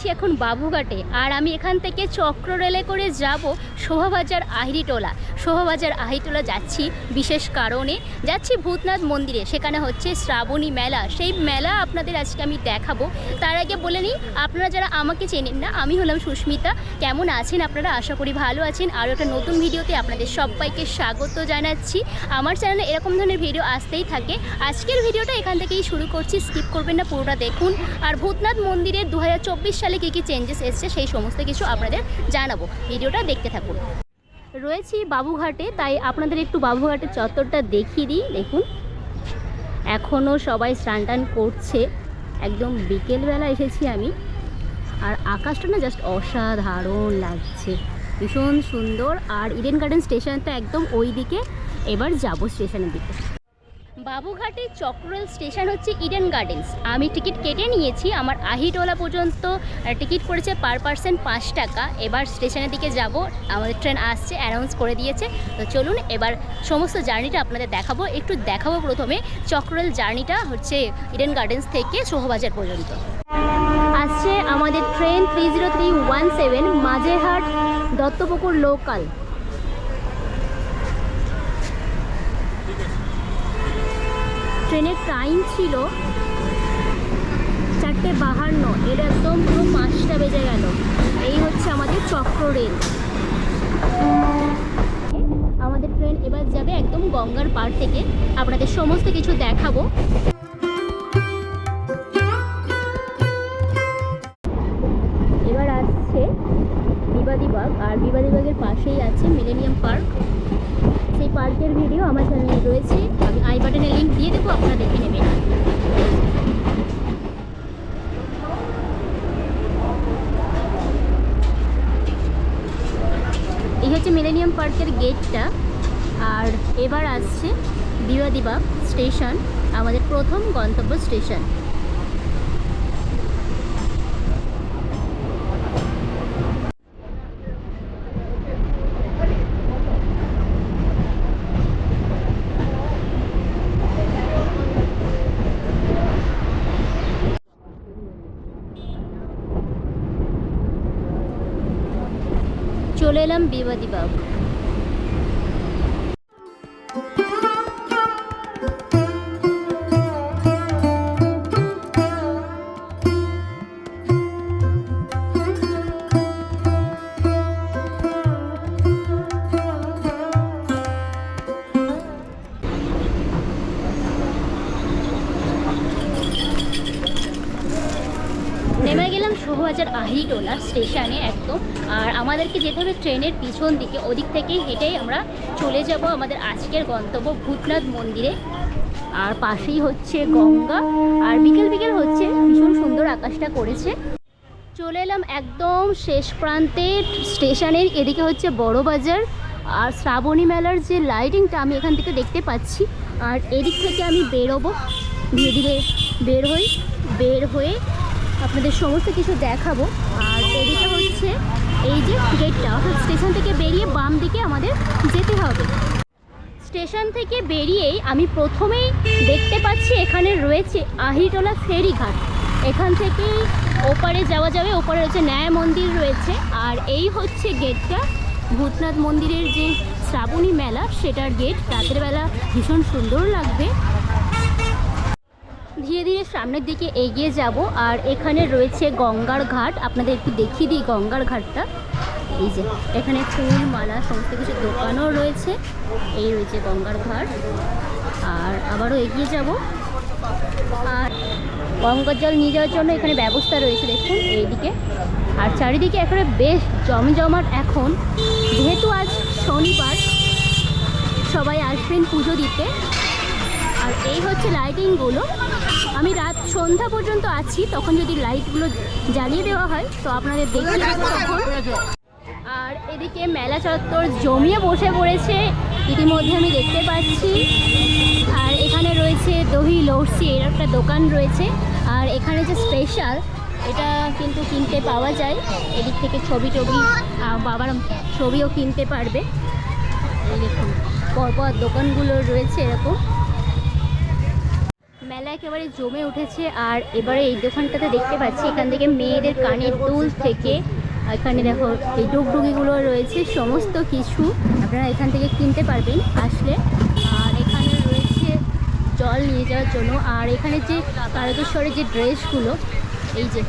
রয়েছি এখন বাবুঘাটে আর আমি এখান থেকে চক্র রেলে করে যাব শোভাবাজার আহিরিটোলা। শোভাবাজার আহিরিটোলা যাচ্ছি বিশেষ কারণে। যাচ্ছি ভূতনাথ মন্দিরে, সেখানে হচ্ছে শ্রাবণী মেলা। সেই মেলা আপনাদের আজকে আমি দেখাবো। তার আগে বলে নিই, আপনারা যারা আমাকে চেনেন না, আমি হলাম সুস্মিতা। কেমন আছেন আপনারা? আশা করি ভালো আছেন। আর একটা নতুন ভিডিওতে আপনাদের সবাইকে স্বাগত জানাচ্ছি। আমার চ্যানেলে এরকম ধরনের ভিডিও আসতেই থাকে। আজকের ভিডিওটা এখান থেকেই শুরু করছি। স্কিপ করবেন না, পুরোটা দেখুন। আর ভূতনাথ মন্দিরের দু হাজার চব্বিশ সালে কী কী চেঞ্জেস এসছে, সেই সমস্ত কিছু আপনাদের জানাব। ভিডিওটা দেখতে থাকুন। রয়েছি বাবুঘাটে, তাই আপনাদের একটু বাবুঘাটের চত্বরটা দেখিয়ে দিই, দেখুন। এখনও সবাই স্নান টান করছে। একদম বিকেলবেলা এসেছি আমি। আর আকাশটা না জাস্ট অসাধারণ লাগছে। ভীষণ সুন্দর। আর ইডেন গার্ডেন স্টেশনটা একদম ওই দিকে এবার যাব স্টেশনের দিকে। বাবুঘাটে চক্রল স্টেশন হচ্ছে ইডেন গার্ডেন্স আমি টিকিট কেটে নিয়েছি, আমার আহিটোলা পর্যন্ত টিকিট করেছে পার পার্সেন্ট পাঁচ টাকা। এবার স্টেশনের দিকে যাব, আমাদের ট্রেন আসছে অ্যানাউন্স করে দিয়েছে। তো চলুন, এবার সমস্ত জার্নিটা আপনাদের দেখাবো। একটু দেখাবো প্রথমে চক্রল জার্নিটা হচ্ছে ইডেন গার্ডেন্স থেকে সোহবাজার পর্যন্ত। আসছে আমাদের train three zero three one seven Majerhat, Duttapukur local ট্রেনের টাইম ছিল চারটে বাহান্ন। এর একদম পুরো পাঁচটা বেজে গেল। এই হচ্ছে আমাদের চক্র রেল। আমাদের ট্রেন এবার যাবে একদম গঙ্গার পাড় থেকে। আপনাদের সমস্ত কিছু দেখাবো। এবার আসছে বিবাদীবাগ আর বিবাদীবাগের পাশেই আছে মিলেনিয়াম পার্ক। সেই পার্কের ভিডিও আমার চ্যানেলে রয়েছে। বাটনে লিঙ্ক দিয়ে দেবো, আপনারা দেখে নেবেন এই হচ্ছে মিলেনিয়াম পার্কের গেটটা আর এবার আসছে বিবাদিবাগ স্টেশন আমাদের প্রথম গন্তব্য স্টেশন চলে এলাম বিবাদীবাগ নেমে গেলাম শোভাবাজার আহিটোলা স্টেশনে আর আমাদেরকে যেতে হবে ট্রেনের পিছন দিকে, ওদিক থেকেই হেঁটেই আমরা চলে যাব আমাদের আজকের গন্তব্য ভূতনাথ মন্দিরে। আর পাশেই হচ্ছে গঙ্গা। আর বিকেল বিকেল হচ্ছে, ভীষণ সুন্দর আকাশটা করেছে। চলে এলাম একদম শেষ প্রান্তে, স্টেশনের এদিকে হচ্ছে বড় বাজার। আর শ্রাবণী মেলার যে লাইটিংটা আমি এখান থেকে দেখতে পাচ্ছি। আর এদিক থেকে আমি বেরোবো। ধীরে ধীরে বের হই, বের হয়ে আপনাদের সমস্ত কিছু দেখাবো। আর এদিকে হচ্ছে এই যে গেটটা অর্থাৎ স্টেশন থেকে বেরিয়ে বাম দিকে আমাদের যেতে হবে। স্টেশন থেকে বেরিয়েই আমি প্রথমেই দেখতে পাচ্ছি এখানে রয়েছে আহিরটোলা ফেরিঘাট। এখান থেকেই ওপারে যাওয়া যাবে, ওপারে রয়েছে ন্যায় মন্দির রয়েছে। আর এই হচ্ছে গেটটা ভূতনাথ মন্দিরের যে শ্রাবণী মেলা, সেটার গেট রাতের বেলা ভীষণ সুন্দর লাগবে। ধীরে ধীরে সামনের দিকে এগিয়ে যাব আর এখানে রয়েছে গঙ্গার ঘাট। আপনাদের একটু দেখিয়ে দিই গঙ্গার ঘাটটা। এই যে, এখানে ফুল, মালা, সমস্ত কিছু দোকানও রয়েছে। এই রয়েছে গঙ্গার ঘাট। আর আবারও এগিয়ে যাব। আর গঙ্গার জল নিয়ে যাওয়ার জন্য এখানে ব্যবস্থা রয়েছে, দেখুন, এইদিকে। আর চারিদিকে এখানে বেশ জমজমাট এখন। যেহেতু আজ শনিবার, সবাই আসবেন পুজো দিতে। আর এই হচ্ছে লাইটিংগুলো আমি রাত সন্ধ্যা পর্যন্ত আছি, তখন যদি লাইটগুলো জ্বালিয়ে দেওয়া হয়, তো আপনাদের পাবো তখন। আর এদিকে মেলা চত্বর জমিয়ে বসে পড়েছে, ইতিমধ্যে আমি দেখতে পাচ্ছি। আর এখানে রয়েছে দহি লস্যি, এর একটা দোকান রয়েছে। আর এখানে যে স্পেশাল এটা কিন্তু কিনতে পাওয়া যায়। এদিক থেকে ছবি টবি বাবার ছবিও কিনতে পারবে। দেখুন, পরপর দোকানগুলো রয়েছে এরকম। মেলা একেবারে জমে উঠেছে আর এবারে এই দোকানটাতে দেখতে পাচ্ছি, এখান থেকে মেয়েদের কানের দুল থেকে এখানে দেখো এই ডুগডুগিগুলো রয়েছে, সমস্ত কিছু আপনারা এখান থেকে কিনতে পারবেন আসলে। আর এখানে রয়েছে জল নিয়ে যাওয়ার জন্য, আর এখানে যে তারকেশ্বরের যে ড্রেসগুলো, এই যে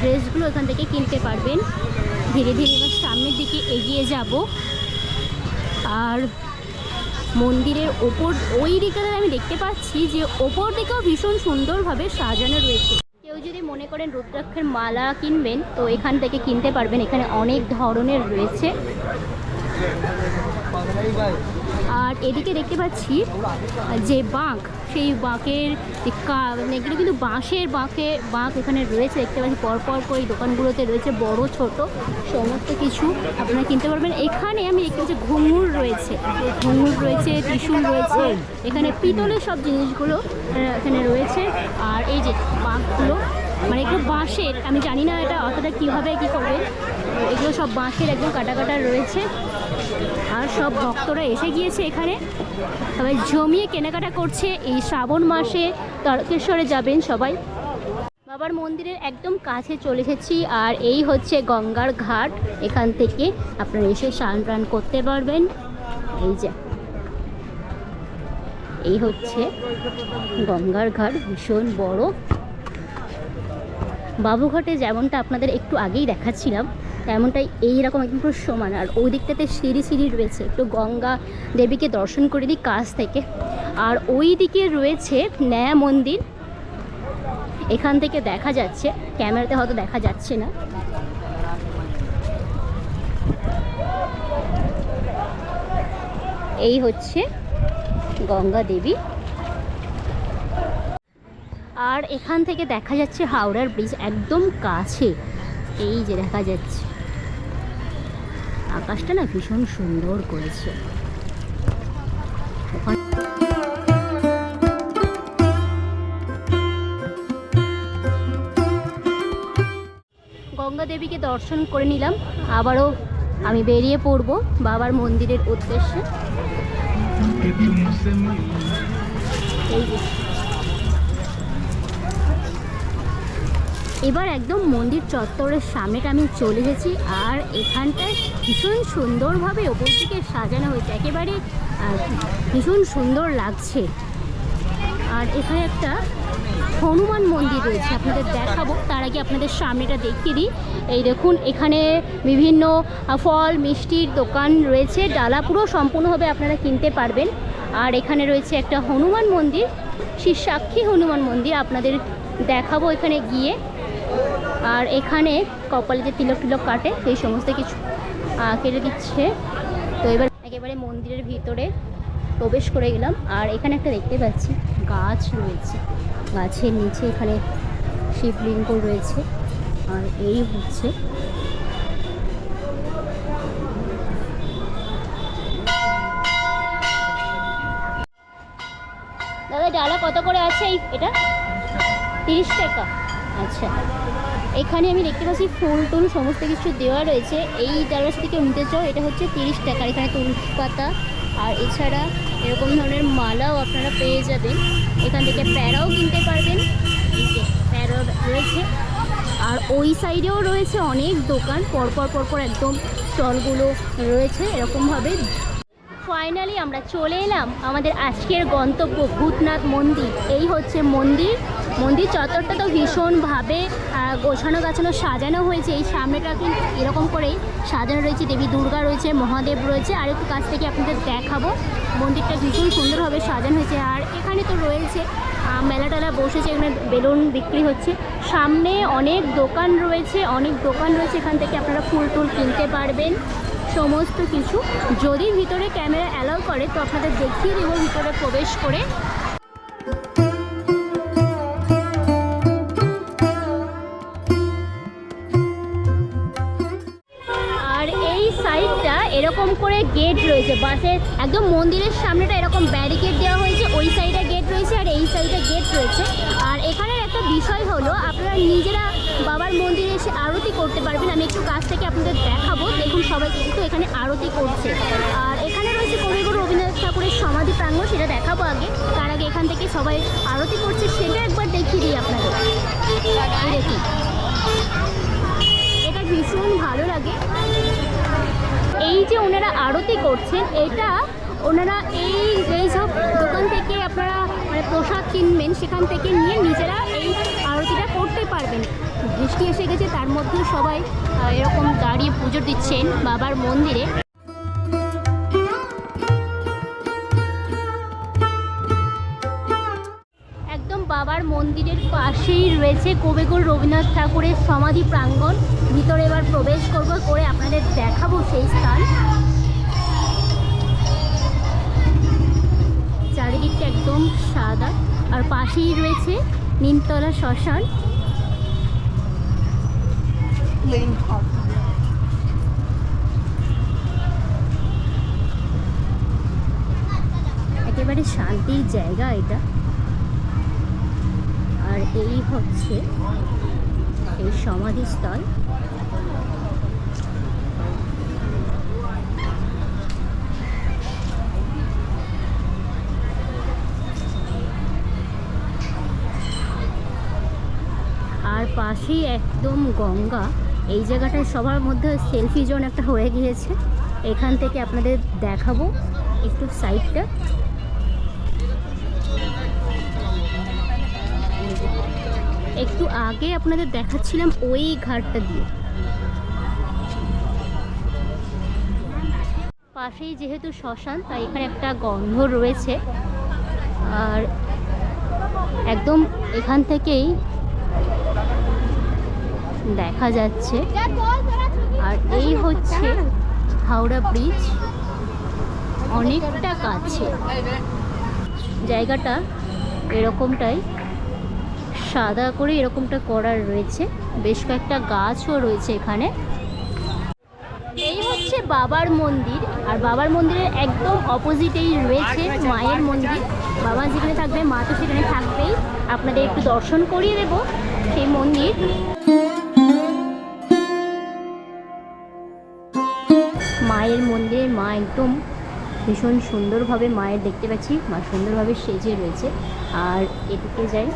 ড্রেসগুলো এখান থেকে কিনতে পারবেন। ধীরে ধীরে এবার সামনের দিকে এগিয়ে যাব। আর মন্দিরের ওপর, ওই দিকটাতে আমি দেখতে পাচ্ছি যে ওপর দিকেও ভীষণ সুন্দরভাবে সাজানো রয়েছে। কেউ যদি মনে করেন রুদ্রাক্ষের মালা কিনবেন, তো এখান থেকে কিনতে পারবেন। এখানে অনেক ধরনের রয়েছে। আর এদিকে দেখতে পাচ্ছি যে বাঁক, সেই বাঁকের মানে এগুলো কিন্তু বাঁশের বাঁকে, বাঁক এখানে রয়েছে, দেখতে পাচ্ছি পরপর করে দোকানগুলোতে রয়েছে, বড়, ছোট, সমস্ত কিছু আপনারা কিনতে পারবেন। এখানে আমি দেখতে পাচ্ছি ঘুঙুর রয়েছে ঘুঙুর রয়েছে, ত্রিশূল রয়েছে, এখানে পিতলের সব জিনিসগুলো এখানে রয়েছে। আর এই যে বাঁকগুলো মানে এগুলো বাঁশের, আমি জানি না এটা অতটা কীভাবে কী করবে, এগুলো সব বাঁশের একদম কাটা কাটা রয়েছে। সব ভক্তরা এসে গিয়েছে এখানে। সবাই জমিয়ে কেনাকাটা করছে এই শ্রাবণ মাসে তারকেশ্বরে যাবেন সবাই। বাবার মন্দিরের একদম কাছে চলে এসেছি আর এই হচ্ছে গঙ্গার ঘাট। এখান থেকে আপনারা এসে স্নান টান করতে পারবেন। এই যে। এই হচ্ছে গঙ্গার ঘাট, ভীষণ বড়। বাবুঘাটে যেমনটা আপনাদের একটু আগেই দেখাচ্ছিলাম তেমনটাই এইরকম একদম পুরো সমান। আর ওই দিকটাতে সিঁড়ি সিঁড়ি রয়েছে। একটু গঙ্গা দেবীকে দর্শন করে দিই কাছ থেকে। আর ওই দিকে রয়েছে ন্যায় মন্দির। এখান থেকে দেখা যাচ্ছে। ক্যামেরাতে হয়তো দেখা যাচ্ছে না। এই হচ্ছে গঙ্গা দেবী। আর এখান থেকে দেখা যাচ্ছে হাওড়ার ব্রিজ। একদম কাছে। এই যে দেখা যাচ্ছে। আকাশটা না ভীষণ সুন্দর করেছে। গঙ্গা দেবীকে দর্শন করে নিলাম। আবারও আমি বেরিয়ে পড়ব বাবার মন্দিরের উদ্দেশ্যে। এই এবার একদম মন্দির চত্বরের সামনেটা আমি চলে এসেছি আর এখানটায় ভীষণ সুন্দরভাবে ওপর দিকে সাজানো হয়েছে। একেবারে ভীষণ সুন্দর লাগছে। আর এখানে একটা হনুমান মন্দির রয়েছে, আপনাদের দেখাবো। তার আগে আপনাদের সামনেটা দেখিয়ে দিই। এই দেখুন, এখানে বিভিন্ন ফল, মিষ্টির দোকান রয়েছে। ডালা পুরো সম্পূর্ণভাবে আপনারা কিনতে পারবেন। আর এখানে রয়েছে একটা হনুমান মন্দির, শ্রী সাক্ষী হনুমান মন্দির। আপনাদের দেখাবো এখানে গিয়ে। আর এখানে কপালে যে তিলক টিলক কাটে, সেই সমস্ত কিছু কেটে দিচ্ছে। তো এবার একেবারে মন্দিরের ভিতরে প্রবেশ করে গেলাম। আর এখানে একটা দেখতে পাচ্ছি, গাছ রয়েছে। গাছের নিচে এখানে শিবলিঙ্গ রয়েছে। আর এই হচ্ছে দাদা, ডালা কত করে আছে এই, এটা? তিরিশ টাকা। আচ্ছা। এখানে আমি দেখতে পাচ্ছি ফুল টুল, সমস্ত কিছু দেওয়া রয়েছে। এই ডালার সাথে কেউ নিতে চাও, এটা হচ্ছে তিরিশ টাকা। এখানে তুলসী পাতা, আর এছাড়া এরকম ধরনের মালাও আপনারা পেয়ে যাবেন। এখান থেকে প্যারাও কিনতে পারবেন। প্যারা রয়েছে। আর ওই সাইডেও রয়েছে অনেক দোকান। পরপর পরপর একদম স্টলগুলো রয়েছে এরকমভাবে। ফাইনালি আমরা চলে এলাম আমাদের আজকের গন্তব্য ভূতনাথ মন্দির। এই হচ্ছে মন্দির। মন্দির চত্বরটা তো ভীষণভাবে গোছানো গাছানো সাজানো হয়েছে। এই সামনেটা কিন্তু এরকম করেই সাজানো রয়েছে। দেবী দুর্গা রয়েছে, মহাদেব রয়েছে। আর একটু কাছ থেকে আপনাদের দেখাবো। মন্দিরটা ভীষণ সুন্দরভাবে সাজানো হয়েছে। আর এখানে তো রয়েছে মেলা টেলা বসেছে, এখানে বেলুন বিক্রি হচ্ছে। সামনে অনেক দোকান রয়েছে, অনেক দোকান রয়েছে। এখান থেকে আপনারা ফুল টুল কিনতে পারবেন। সমস্ত কিছু। যদি ভিতরে ক্যামেরা অ্যালাউ করে, তো আপনাদের দেখিয়ে দেবো ভিতরে প্রবেশ করে। করে গেট রয়েছে। বাসের একদম মন্দিরের সামনেটা এরকম ব্যারিকেড দেওয়া হয়েছে। ওই সাইডে গেট রয়েছে আর এই সাইডে গেট রয়েছে। আর এখানের একটা বিষয় হলো, আপনারা নিজেরা বাবার মন্দিরে এসে আরতি করতে পারবেন। আমি একটু কাছ থেকে আপনাদের দেখাবো। দেখুন, সবাই কিন্তু এখানে আরতি করছে। আর এখানে রয়েছে কবিগুরু রবীন্দ্রনাথ ঠাকুরের সমাধি প্রাঙ্গণ, সেটা দেখাবো আগে। তার আগে এখান থেকে সবাই আরতি করছে, সেটা একবার দেখিয়ে দিই আপনাদের। দেখি এটা ভীষণ ভালো লাগে। এই যে ওনারা আরতি করছেন, এটা ওনারা এই সব দোকান থেকে আপনারা মানে পোশাক কিনবেন, সেখান থেকে নিয়ে নিজেরা এই আরতিটা করতে পারবেন। বৃষ্টি এসে গেছে, তার মধ্যে সবাই এরকম দাঁড়িয়ে পুজো দিচ্ছেন বাবার মন্দিরে। মন্দিরের পাশেই রয়েছে কবিগুরু রবীন্দ্রনাথ ঠাকুরের সমাধি প্রাঙ্গণ। ভিতরে এবার প্রবেশ করব করে আপনাদের দেখাবো সেই স্থান। চারিদিকটা একদম সাদা আর পাশেই রয়েছে নিমতলা শ্মশান। একেবারে শান্তির জায়গা এটা। এই হচ্ছে এই সমাধিস্থল। আর পাশেই একদম গঙ্গা। এই জায়গাটায় সবার মধ্যে সেলফি জোন একটা হয়ে গিয়েছে। এখান থেকে আপনাদের দেখাবো একটু সাইডটা একটু আগে আপনাদের দেখাচ্ছিলাম ওই ঘাটটা দিয়ে। পাশেই যেহেতু শ্মশান, তাই এখানে একটা গন্ধ রয়েছে। আর একদম এখান থেকেই দেখা যাচ্ছে। আর এই হচ্ছে হাওড়া ব্রিজ। অনেকটা কাছে। জায়গাটা এরকমটাই। সাদা করে এরকমটা করার রয়েছে। বেশ কয়েকটা গাছও রয়েছে এখানে। এই হচ্ছে বাবার মন্দির। আর বাবার মন্দিরের একদম অপোজিটেই রয়েছে মায়ের মন্দির। বাবা যেখানে থাকবে, মা তো সেখানে থাকবেই। আপনাদের একটু দর্শন করিয়ে দেব সেই মন্দির। মায়ের মন্দিরে মা একদম ভীষণ সুন্দরভাবে মায়ের দেখতে পাচ্ছি। মা সুন্দরভাবে সেজে রয়েছে। আর এদিকে যাই।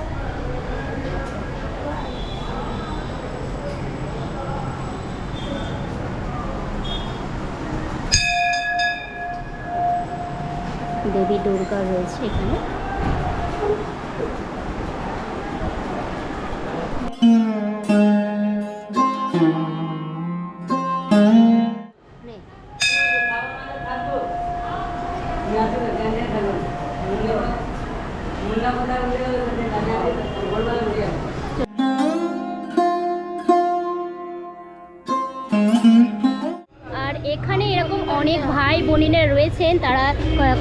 দেবী দুর্গা রয়েছে এখানে। মুন্না আর রয়েছেন তারা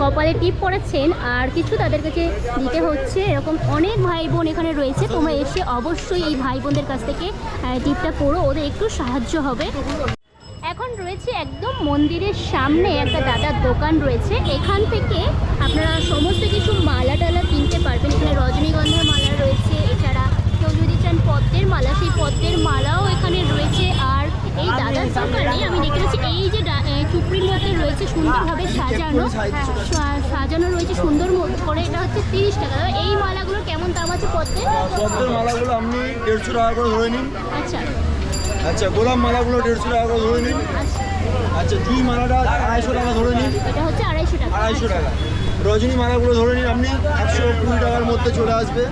কপালে টিপ পড়াচ্ছেন আর কিছু তাদের কাছে দিতে হচ্ছে। এরকম অনেক ভাই বোন এখানে রয়েছে, তোমরা এসে অবশ্যই এই ভাই বোনদের কাছ থেকে টিপটা পড়ো, ওদের একটু সাহায্য হবে। এখন রয়েছে একদম মন্দিরের সামনে একটা দাদার দোকান রয়েছে। এখান থেকে আপনারা সমস্ত কিছু মালা টালা কিনতে পারবেন। এখানে রজনীগন্ধার মালা রয়েছে, এছাড়া কেউ যদি চান পদ্মের মালা, সেই পদ্মের মালাও এখানে রয়েছে। এই দাদার দোকানে আমি দেখতে পাচ্ছি এই যে চুপড়ির মধ্যে রয়েছে সুন্দরভাবে সাজানো সা- সাজানো রয়েছে সুন্দর করে এটা হচ্ছে তিরিশ টাকা। এই মালাগুলোর কেমন দাম আছে পদ্মের? পদ্মের মালাগুলো আপনি দেড়শো টাকা করে ধরে নিন। আচ্ছা। আচ্ছা গোলাপ মালাগুলো দেড়শো টাকা করে ধরে নিন। আচ্ছা। আচ্ছা জুই মালাটা আড়াইশো টাকা ধরে নিন। এটা হচ্ছে আড়াইশো টাকা। আড়াইশো টাকা। রজনী মালাগুলো ধরে নিন আপনি একশো কুড়ি টাকার মধ্যে চলে আসবে।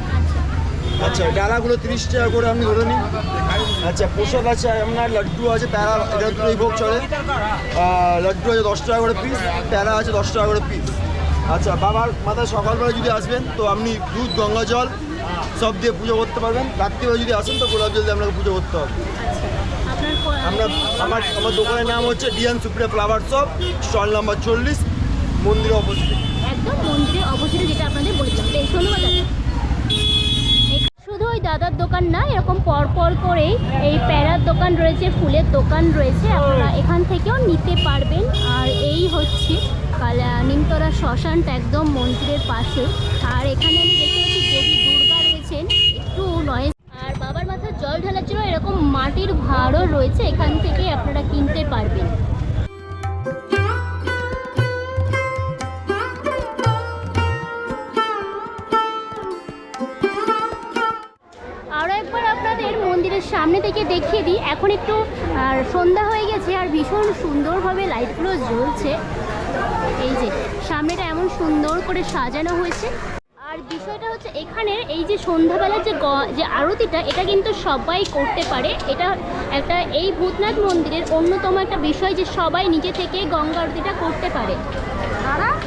আচ্ছা ডালাগুলো তিরিশ টাকা করে আপনি ধরে নিন। আচ্ছা প্রসাদ আছে আপনার লাড্ডু আছে, প্যারা এটা দুটোই ভোগ চলে। লাড্ডু আছে দশ টাকা করে পিস প্যারা আছে দশ টাকা করে পিস আচ্ছা বাবার মাথায় সকালবেলা যদি আসবেন, তো আপনি দুধ, গঙ্গা জল সব দিয়ে পুজো করতে পারবেন। রাত্রিবেলা যদি আসেন, তো গোলাপ জল দিয়ে আপনাকে পুজো করতে হবে। আমরা, আমার আমার দোকানের নাম হচ্ছে ডিয়ান Supriya flower shop stall number চল্লিশ মন্দিরের অপোজিটে একদম মন্দিরের অপোজিটে যেটা আপনাদের বলেছিলাম। ধন্যবাদ ওই দাদার দোকান না এরকম পর পর করেই এই প্যারার দোকান রয়েছে ফুলের দোকান রয়েছে আপনারা এখান থেকেও নিতে পারবেন। আর এই হচ্ছে নিমতলা শ্মশানটা একদম মন্দিরের পাশে। আর এখানে আমি দেখতে পাচ্ছি দেবী দুর্গা রয়েছেন একটু নয় আর বাবার মাথার জল ঢালার জন্য এরকম মাটির ভাঁড়ও রয়েছে এখান থেকে আপনারা কিনতে পারবেন। থেকে দেখিয়ে দিই, এখন একটু, আর সন্ধ্যা হয়ে গেছে আর ভীষণ সুন্দরভাবে লাইটগুলো জ্বলছে। এই যে, সামনেটা এমন সুন্দর করে সাজানো হয়েছে। আর বিষয়টা হচ্ছে এখানের এই যে সন্ধ্যাবেলার যে যে আরতিটা, এটা কিন্তু সবাই করতে পারে। এটা একটা, এই ভূতনাথ মন্দিরের অন্যতম একটা বিষয় যে সবাই নিজে থেকে গঙ্গা আরতিটা করতে পারে। ভূতনাথ